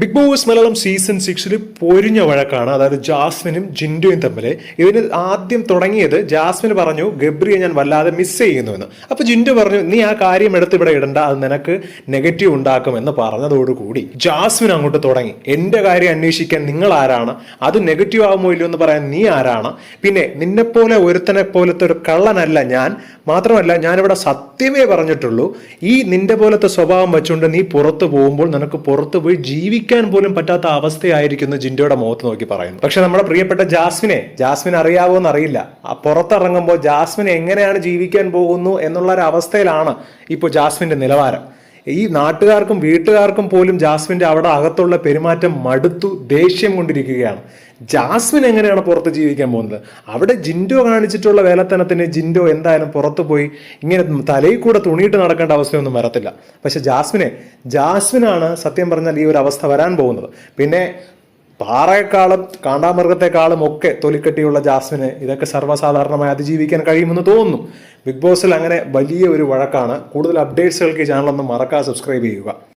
Big boss Malayalam season സിക്സിൽ പൊരിഞ്ഞ വഴക്കാണ്. അതായത് ജാസ്മിനും ജിൻഡുവും തമ്മിൽ ഇതിന് ആദ്യം തുടങ്ങിയത് ജാസ്മിൻ പറഞ്ഞു ഗബ്രിയെ ഞാൻ വല്ലാതെ മിസ് ചെയ്യുന്നുവെന്ന്. അപ്പോൾ ജിൻഡു പറഞ്ഞു നീ ആ കാര്യം എടുത്ത് ഇവിടെ ഇടണ്ട. അത് നിനക്ക് നെഗറ്റീവ് ഉണ്ടാക്കുമെന്ന് പറഞ്ഞതോടുകൂടി. ജാസ്മിൻ അങ്ങോട്ട് തുടങ്ങി എന്റെ കാര്യം അന്വേഷിക്കാൻ നിങ്ങൾ ആരാണ്? അത് നെഗറ്റീവ് ആകുമോ ഇല്ലയോ എന്ന് പറയാൻ നീ ആരാണ്? പിന്നെ നിന്നെപ്പോലെ ഒരുത്തനെ പോലത്തെ ഒരു കള്ളനല്ല ഞാൻ. മാത്രമല്ല ഞാനിവിടെ സത്യമേ പറഞ്ഞിട്ടുള്ളൂ. ഈ നിന്റെ പോലത്തെ സ്വഭാവം വെച്ചുകൊണ്ട് നീ പുറത്തു പോകുമ്പോൾ നിനക്ക് പുറത്തു പോയി ജീവിക്കാൻ പോലും പറ്റാത്ത അവസ്ഥയായിരിക്കുന്നു ജിൻഡോയുടെ മുഖത്ത് നോക്കി പറയുന്നു പക്ഷെ നമ്മുടെ പ്രിയപ്പെട്ട ജാസ്മിനെ ജാസ്മിൻ അറിയാവോ എന്നറിയില്ല. പുറത്തിറങ്ങുമ്പോൾ ജാസ്മിൻ എങ്ങനെയാണ് ജീവിക്കാൻ പോകുന്നു എന്നുള്ള ഒരു അവസ്ഥയിലാണ് ഇപ്പോൾ ജാസ്മിന്റെ നിലവാരം. ഈ നാട്ടുകാർക്കും വീട്ടുകാർക്കും പോലും ജാസ്മിന്റെ അവിടെ അകത്തുള്ള പെരുമാറ്റം മടുത്തു ദേഷ്യം കൊണ്ടിരിക്കുകയാണ്. ജാസ്മിൻ എങ്ങനെയാണ് പുറത്ത് ജീവിക്കാൻ പോകുന്നത്? അവിടെ ജിൻഡോ കാണിച്ചിട്ടുള്ള വേലത്തനത്തിന് ജിൻഡോ എന്തായാലും പുറത്തു പോയി ഇങ്ങനെ തലയിൽ കൂടെ തുണിയിട്ട് നടക്കേണ്ട അവസ്ഥയൊന്നും വരത്തില്ല. പക്ഷെ ജാസ്മിനെ ജാസ്മിനാണ് സത്യം പറഞ്ഞാൽ ഈ ഒരു അവസ്ഥ വരാൻ പോകുന്നത്. പിന്നെ പാറയെക്കാളും കാണ്ടാമൃഗത്തെക്കാളും ഒക്കെ തൊലിക്കെട്ടിയുള്ള ജാസ്മിന് ഇതൊക്കെ സർവസാധാരണമായി അതിജീവിക്കാൻ കഴിയുമെന്ന് തോന്നുന്നു. ബിഗ് ബോസിൽ അങ്ങനെ വലിയ ഒരു വഴക്കാണ്. കൂടുതൽ അപ്ഡേറ്റ്സുകൾക്ക് ഈ ചാനലൊന്നും മറക്കാതെ സബ്സ്ക്രൈബ് ചെയ്യുക.